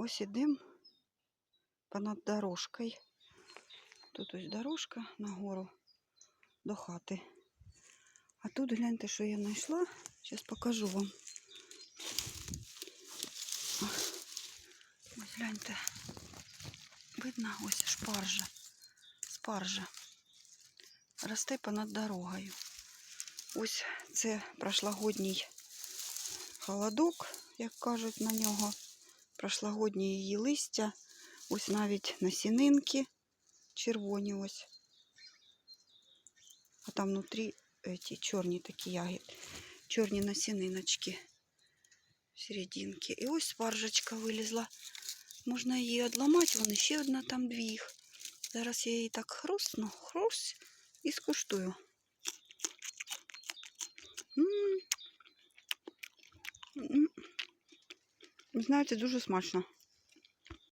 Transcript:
Ось ідемо понад дорожкою. Тут ось дорожка нагору до хати. А тут гляньте, що я знайшла. Зараз покажу вам. Ось гляньте. Видно, ось шпаржа. Спаржа. Росте понад дорогою. Ось це прошлогодній холодок, як кажуть на нього. Прошлогодні її листя. Ось навіть насінинки червоні ось. А там внутрі эти чорні такі ягід. Чорні насіниночки. Серединки. І ось спаржечка вилізла. Можна її одламати, вон ще одна там дві їх. Зараз я її так хрустну, хрусь і скуштую. Знаєте, дуже смачно.